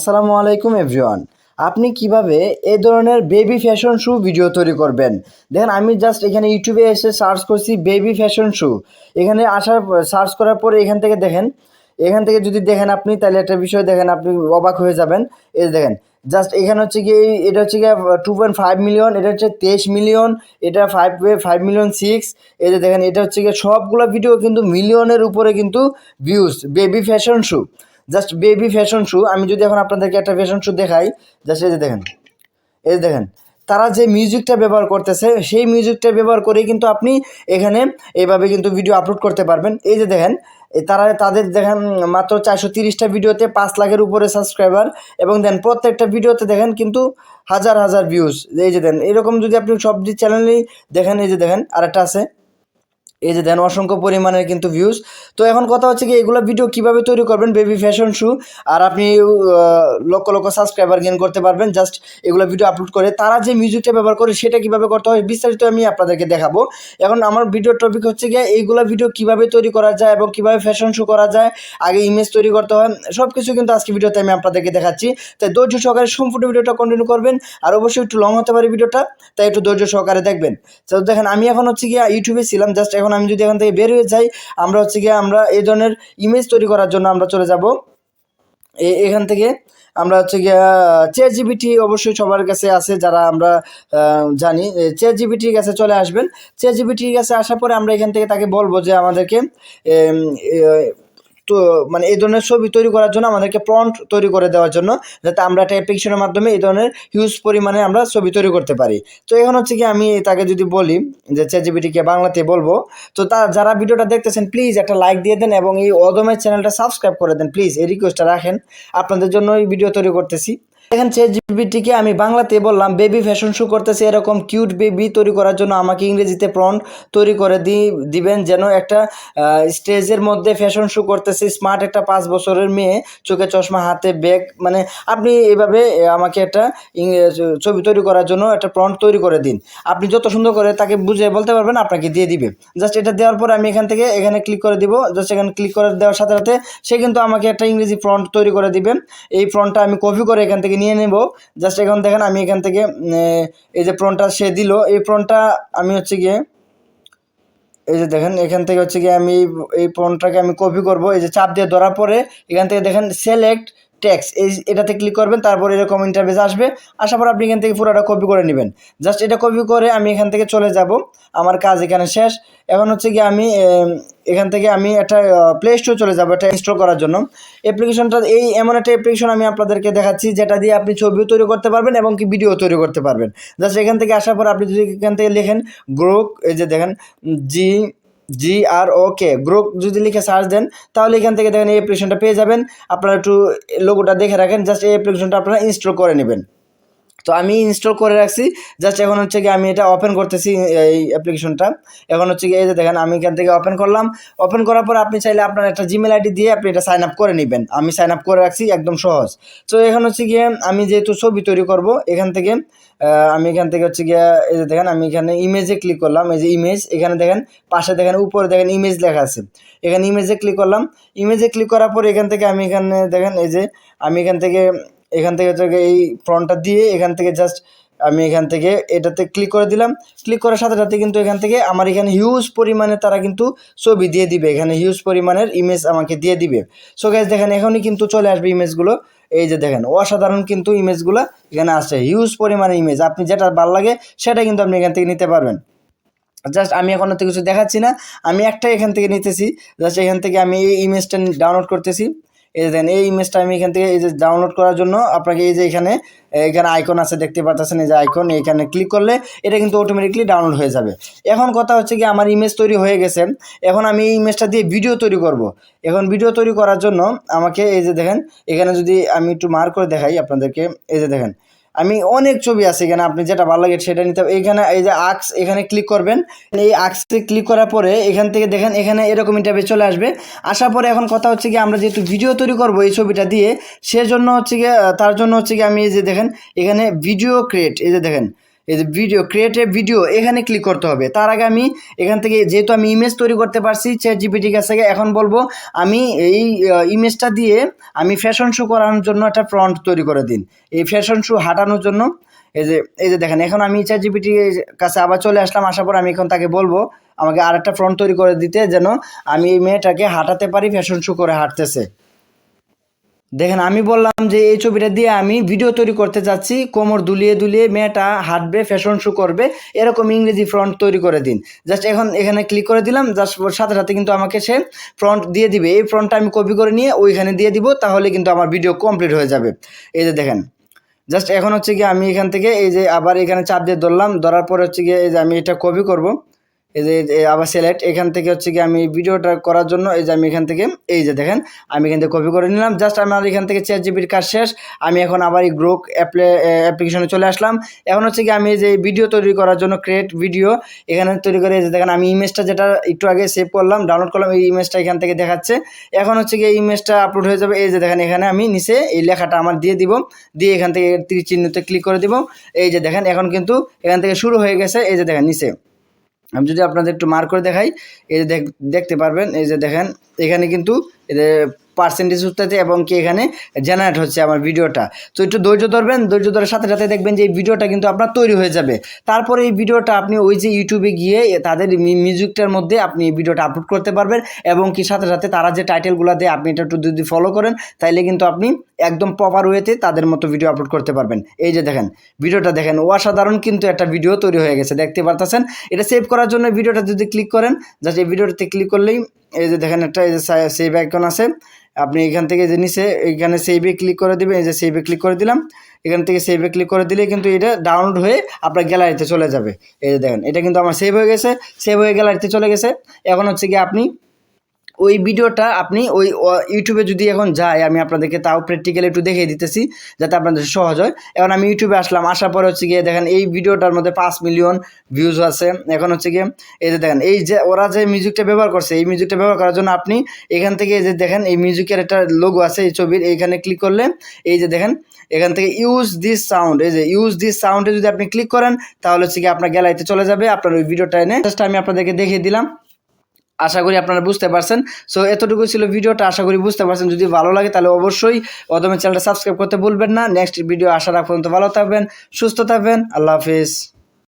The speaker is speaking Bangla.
আসসালামু আলাইকুম এভরিওয়ান। আপনি কীভাবে এই ধরনের বেবি ফ্যাশন শু ভিডিও তৈরি করবেন? দেখেন, আমি জাস্ট এখানে ইউটিউবে এসে সার্চ করছি বেবি ফ্যাশন শু। এখানে আসার সার্চ করার পরে এখান থেকে দেখেন, এখান থেকে যদি দেখেন আপনি, তাহলে একটা বিষয় দেখেন, আপনি অবাক হয়ে যাবেন। এই দেখেন জাস্ট এখানে হচ্ছে কি এটা হচ্ছে গিয়ে টু পয়েন্ট ফাইভ মিলিয়ন এটা হচ্ছে তেইশ মিলিয়ন এটা ফাইভ ফাইভ মিলিয়ন সিক্স এই যে দেখেন, এটা হচ্ছে গিয়ে সবগুলো ভিডিও কিন্তু মিলিয়নের উপরে কিন্তু views baby fashion shoe. Just baby fashion shoe আমি যদি এখন আপনাদেরকে একটা ফ্যাশন শু দেখাই জাস্ট এই যে দেখেন, এই যে দেখেন, তারা যে মিউজিকটা ব্যবহার করতেছে, সেই মিউজিকটা ব্যবহার করেই কিন্তু আপনি এখানে এইভাবে কিন্তু ভিডিও আপলোড করতে পারবেন। এই যে দেখেন তারা, তাদের দেখেন, মাত্র চারশো তিরিশটা ভিডিওতে পাঁচ লাখের উপরে সাবস্ক্রাইবার এবং দেন প্রত্যেকটা ভিডিওতে দেখেন কিন্তু হাজার হাজার ভিউজ এই যে দেন এরকম যদি আপনি সব চ্যানেলেই দেখেন, এই যে দেখেন, আরেকটা আছে। এই যে দেন অসংখ্য পরিমাণের কিন্তু ভিউজ তো এখন কথা হচ্ছে কি, এগুলো ভিডিও কীভাবে তৈরি করবেন? বেবি ফ্যাশন শু আর আপনি লক্ষ লক্ষ সাবস্ক্রাইবার গেন করতে পারবেন। জাস্ট এগুলো ভিডিও আপলোড করে তারা যে মিউজিকটা ব্যবহার করে সেটা কীভাবে করতে হয় বিস্তারিত আমি আপনাদেরকে দেখাবো। এখন আমার ভিডিওর টপিক হচ্ছে গিয়ে এইগুলো ভিডিও কীভাবে তৈরি করা যায় এবং কীভাবে ফ্যাশন শো করা যায়, আগে ইমেজ তৈরি করতে হয় সব কিছু কিন্তু আজকে ভিডিওতে আমি আপনাদেরকে দেখাচ্ছি। তাই ধৈর্য সহকারে সম্পূর্ণ ভিডিওটা কন্টিনিউ করবেন। আর অবশ্যই একটু লং হতে পারে ভিডিওটা তাই একটু ধৈর্য সহকারে দেখবেন। তো দেখেন, আমি এখন হচ্ছে গিয়ে ইউটিউবে ছিলাম জাস্ট এখন আমি যদি এখান থেকে বের হয়ে যাই, আমরা হচ্ছে গিয়ে আমরা এই ধরনের ইমেজ তৈরি করার জন্য আমরা চলে যাব। এখান থেকে আমরা হচ্ছে গিয়ে চেয়ার জিবিটি অবশ্যই সবার কাছে আছে যারা আমরা জানি। চেয়ার জিবিটির কাছে চলে আসবেন। চেয়ার জিবিটির কাছে আসার পরে আমরা এখান থেকে তাকে বলব যে আমাদেরকে মানে এই ধরনের ছবি তৈরি করার জন্য আমাদেরকে প্রন্ট তৈরি করে দেওয়ার জন্য, যাতে আমরা একটা অ্যাপ্লিকেশনের মাধ্যমে এই ধরনের হিউজ পরিমাণে আমরা ছবি তৈরি করতে পারি। তো এখন হচ্ছে কি, আমি তাকে যদি বলি যে চেজিবিটিকে বাংলাতে বলব, তো তা যারা ভিডিওটা দেখতেছেন প্লিজ একটা লাইক দিয়ে দেন এবং এই অদমের চ্যানেলটা সাবস্ক্রাইব করে দেন। প্লিজ এই রিকোয়েস্টটা রাখেন। আপনাদের জন্য এই ভিডিও তৈরি করতেছি। এখন চেট জিবিটিকে আমি বাংলাতে বললাম, বেবি ফ্যাশন শো করতেছে, এরকম কিউট বেবি তৈরি করার জন্য আমাকে ইংরেজিতে প্রন্ট তৈরি করে দি, দিবেন যেন একটা স্টেজের মধ্যে ফ্যাশন শো করতেছে, স্মার্ট একটা পাঁচ বছরের মেয়ে, চোখে চশমা, হাতে ব্যাগ মানে আপনি এভাবে আমাকে একটা ছবি তৈরি করার জন্য একটা প্রন্ট তৈরি করে দিন। আপনি যত সুন্দর করে তাকে বুঝে বলতে পারবেন, আপনাকে দিয়ে দিবে। জাস্ট এটা দেওয়ার পর আমি এখান থেকে এখানে ক্লিক করে দিব। জাস্ট এখানে ক্লিক করে দেওয়ার সাথে সাথে সে কিন্তু আমাকে একটা ইংরেজি ফ্রন্ট তৈরি করে দিবে। এই ফ্রন্টটা আমি কপি করে এখান থেকে নিয়ে নেব। জাস্ট এখন দেখেন আমি এখান থেকে এই যে প্রনটা সে দিল, এই প্রনটা আমি হচ্ছে গিয়ে, এই যে দেখেন, এখান থেকে হচ্ছে গিয়ে আমি এই- ফোনটাকে আমি কপি করব। এই যে চাপ দিয়ে ধরার পরে এখান থেকে দেখেন সিলেক্ট টেক্স এই এটাতে ক্লিক করবেন, তারপর এরকম ইন্টারভেস আসবে। আসার পর আপনি এখান থেকে পুরোটা কপি করে নেবেন। জাস্ট এটা কপি করে আমি এখান থেকে চলে যাব। আমার কাজ এখানে শেষ। এখন হচ্ছে গিয়ে আমি এখান থেকে আমি একটা প্লে স্টোর চলে যাব এটা ইনস্টল করার জন্য। অ্যাপ্লিকেশনটা এই এমন একটা অ্যাপ্লিকেশন আমি আপনাদেরকে দেখাচ্ছি, যেটা দিয়ে আপনি ছবিও তৈরি করতে পারবেন এবং কি ভিডিও তৈরি করতে পারবেন। জাস্ট এখান থেকে আসার পর আপনি যদি এখান থেকে লেখেন গ্রুপ এই যে দেখেন জি জি আর ওকে গ্রুপ যদি লিখে সার্চ দেন, তাহলে এখান থেকে দেখেন এই অ্যাপ্লিকেশনটা পেয়ে যাবেন। আপনারা একটু লোগোটা দেখে রাখেন জাস্ট এই অ্যাপ্লিকেশনটা আপনারা ইনস্টল করে নেবেন। তো আমি ইনস্টল করে রাখছি। জাস্ট এখন হচ্ছে কি আমি এটা ওপেন করতেছি, এই অ্যাপ্লিকেশনটা এখন হচ্ছে কি এই যে দেখেন, আমি এখান থেকে ওপেন করলাম। ওপেন করার পর আপনি চাইলে আপনার একটা জিমেল আইডি দিয়ে আপনি এটা সাইন আপ করে নেবেন। আমি সাইন আপ করে রাখছি, একদম সহজ। তো এখন হচ্ছে গিয়ে আমি যেহেতু ছবি তৈরি করব, এখান থেকে আমি এখান থেকে হচ্ছে গিয়ে, এই যে দেখেন, আমি এখানে ইমেজে ক্লিক করলাম। এই যে ইমেজ এখানে দেখেন, পাশে দেখেন, উপরে দেখেন ইমেজ লেখা আছে। এখানে ইমেজে ক্লিক করলাম। ইমেজে ক্লিক করার পর এখান থেকে আমি এখানে দেখেন, এই যে, আমি এখান থেকে এখান থেকে এই ফ্রন্টটা দিয়ে এখান থেকে জাস্ট আমি এখান থেকে এটাতে ক্লিক করে দিলাম। ক্লিক করার সাথে সাথে কিন্তু এখান থেকে আমার এখানে হিউজ পরিমাণে তারা কিন্তু ছবি দিয়ে দিবে। এখানে হিউজ পরিমাণের ইমেজ আমাকে দিয়ে দিবে। সো গ্যাস দেখেন এখনই কিন্তু চলে আসবে ইমেজগুলো এই যে দেখেন, অসাধারণ কিন্তু ইমেজগুলো এখানে আসছে। হিউজ পরিমাণে ইমেজ আপনি যেটা ভালো লাগে সেটা কিন্তু আপনি এখান থেকে নিতে পারবেন। জাস্ট আমি এখন তো কিছু দেখাচ্ছি না। আমি একটাই এখান থেকে নিতেছি। জাস্ট এখান থেকে আমি এই ইমেজটা ডাউনলোড করতেছি। এই যে দেখেন, এই ইমেজটা আমি এখান থেকে এই যে ডাউনলোড করার জন্য আপনাকে এই যে এখানে এখানে আইকন আছে, দেখতে পাচ্ছেন এই যে আইকন এখানে ক্লিক করলে এটা কিন্তু অটোমেটিকলি ডাউনলোড হয়ে যাবে। এখন কথা হচ্ছে কি, আমার ইমেজ তৈরি হয়ে গেছে। এখন আমি এই ইমেজটা দিয়ে ভিডিও তৈরি করব। এখন ভিডিও তৈরি করার জন্য আমাকে এই যে দেখেন, এখানে যদি আমি একটু মার করে দেখাই আপনাদেরকে, এই যে দেখেন আমি অনেক ছবি আছে এখানে, আপনি যেটা ভালো লাগে সেটা নিতে হবে। এখানে এই যে আক্স, এখানে ক্লিক করবেন। এই আক্সে ক্লিক করার পরে এখান থেকে দেখেন এখানে এরকম ইন্টারভিউ চলে আসবে। আসার পরে এখন কথা হচ্ছে কি, আমরা যেহেতু ভিডিও তৈরি করব এই ছবিটা দিয়ে, সেজন্য হচ্ছে গিয়ে তার জন্য হচ্ছে কি আমি এই যে দেখেন, এখানে ভিডিও ক্রিয়েট এই যে দেখেন। এই যে ভিডিও ক্রিয়েটিভ ভিডিও এখানে ক্লিক করতে হবে। তার আগে আমি এখান থেকে যেহেতু আমি ইমেজ তৈরি করতে পারছি চ্যাট জিপিটির কাছ এখন বলব, আমি এই ইমেজটা দিয়ে আমি ফ্যাশন শো করানোর জন্য একটা ফ্রন্ট তৈরি করে দিন। এই ফ্যাশন শো হাঁটানোর জন্য। এই যে এই যে দেখেন, এখন আমি চ্যাট জিপিটির কাছে আবার চলে আসলাম, আসার পর আমি এখন তাকে বলব, আমাকে আর একটা ফ্রন্ট তৈরি করে দিতে, যেন আমি এই মেয়েটাকে হাঁটাতে পারি ফ্যাশন শো করে হাঁটতেছে। দেখেন, আমি বললাম যে এই ছবিটা দিয়ে আমি ভিডিও তৈরি করতে চাচ্ছি কোমর দুলিয়ে দুলিয়ে মেয়েটা হাঁটবে ফ্যাশন শো করবে, এরকম ইংরেজি ফ্রন্ট তৈরি করে দিন। জাস্ট এখন এখানে ক্লিক করে দিলাম জাস্ট সাথে সাথে কিন্তু আমাকে সে ফ্রন্ট দিয়ে দিবে। এই ফ্রন্টটা আমি কপি করে নিয়ে ওইখানে দিয়ে দিব, তাহলে কিন্তু আমার ভিডিও কমপ্লিট হয়ে যাবে। এই যে দেখেন জাস্ট এখন হচ্ছে কি আমি এখান থেকে এই যে আবার এখানে চাপ দিয়ে ধরলাম, ধরার পরে হচ্ছে গিয়ে এই যে আমি এটা কপি করব। এই যে আবার সিলেক্ট এখান থেকে হচ্ছে কি আমি ভিডিওটা করার জন্য এই যে আমি এখান থেকে, এই যে দেখেন, আমি এখান থেকে কপি করে নিলাম। জাস্ট আমার এখান থেকে চেয়ার জিবির কাজ শেষ। আমি এখন আবার এই গ্রোক অ্যাপ্লে অ্যাপ্লিকেশনে চলে আসলাম। এখন হচ্ছে কি আমি যে ভিডিও তৈরি করার জন্য ক্রিয়েট ভিডিও এখানে তৈরি করে এই যে দেখেন, আমি ইমেজটা যেটা একটু আগে সেভ করলাম ডাউনলোড করলাম, এই ইমেজটা এখান থেকে দেখাচ্ছে। এখন হচ্ছে কি এই ইমেজটা আপলোড হয়ে যাবে, এই যে দেখেন, এখানে আমি নিচে এই লেখাটা আমার দিয়ে দিব। দিয়ে এখান থেকে তীর চিহ্নতে ক্লিক করে দিব। এই যে দেখেন, এখন কিন্তু এখান থেকে শুরু হয়ে গেছে, এই যে দেখেন, নিচে। আমি যদি আপনাদের একটু মার্ক করে দেখাই, এই যে দেখ- দেখতে পারবেন, এই যে দেখেন, এখানে কিন্তু পার্সেন্টেজ উঠতেছে এবং কি এখানে জেনারেট হচ্ছে আমার ভিডিওটা। তো একটু ধৈর্য ধরবেন, ধৈর্য ধরার সাথে সাথে দেখবেন যে এই ভিডিওটা কিন্তু আপনার তৈরি হয়ে যাবে। তারপরে এই ভিডিওটা আপনি ওই যে ইউটিউবে গিয়ে তাদের মিউজিকটার মধ্যে আপনি এই ভিডিওটা আপলোড করতে পারবেন এবং কি সাথে সাথে তারা যে টাইটেলগুলো দেয়, আপনি এটা একটু যদি ফলো করেন, তাইলে কিন্তু আপনি একদম প্রপার ওয়েতে তাদের মতো ভিডিও আপলোড করতে পারবেন। এই যে দেখেন, ভিডিওটা দেখেন, অসাধারণ কিন্তু একটা ভিডিও তৈরি হয়ে গেছে, দেখতে পারতেছেন? এটা সেভ করার জন্য ভিডিওটা যদি ক্লিক করেন জাস্ট এই ভিডিওটাতে ক্লিক করলেই এই যে দেখেন একটা, এই যে সেভ আইকন আছে। আপনি এখান থেকে যে নিচে, এখানে সেভে ক্লিক করে দেবেন, এই যে সেভে ক্লিক করে দিলাম। এখান থেকে সেভে ক্লিক করে দিলে কিন্তু এটা ডাউনলোড হয়ে আপনার গ্যালারিতে চলে যাবে। এই যে দেখেন, এটা কিন্তু আমার সেভ হয়ে গেছে সেভ হয়ে গ্যালারিতে চলে গেছে। এখন হচ্ছে কি আপনি ওই ভিডিওটা আপনি ওই ইউটিউবে যদি এখন যায় আমি আপনাদেরকে তাও প্র্যাকটিক্যালি একটু দেখিয়ে দিতেছি, যাতে আপনাদের সহজ হয়। এখন আমি ইউটিউবে আসলাম, আসার পরে হচ্ছে গিয়ে দেখেন এই ভিডিওটার মধ্যে পাঁচ মিলিয়ন ভিউজ আছে। এখন হচ্ছে গিয়ে এই যে দেখেন, এই যে ওরা যে মিউজিকটা ব্যবহার করছে, এই মিউজিকটা ব্যবহার করার জন্য আপনি এখান থেকে এই যে দেখেন, এই মিউজিকের একটা লোগো আছে এই ছবির, এইখানে ক্লিক করলে এই যে দেখেন, এখান থেকে ইউজ দিস সাউন্ড এই যে ইউজ দিস সাউন্ডে যদি আপনি ক্লিক করেন, তাহলে হচ্ছে কি আপনার গ্যালারিতে চলে যাবে, আপনার ওই ভিডিওটা এনে। জাস্ট আমি আপনাদেরকে দেখিয়ে দিলাম। আশা করি আপনারা বুঝতে পারছেন। সো এতটুকু ছিল ভিডিওটা। আশা করি বুঝতে পারছেন। যদি ভালো লাগে, তাহলে অবশ্যই অদমের চ্যানেলটা সাবস্ক্রাইব করতে ভুলবেন না। নেক্সট ভিডিও আসার পর্যন্ত ভালো থাকবেন, সুস্থ থাকবেন। আল্লাহ হাফিজ।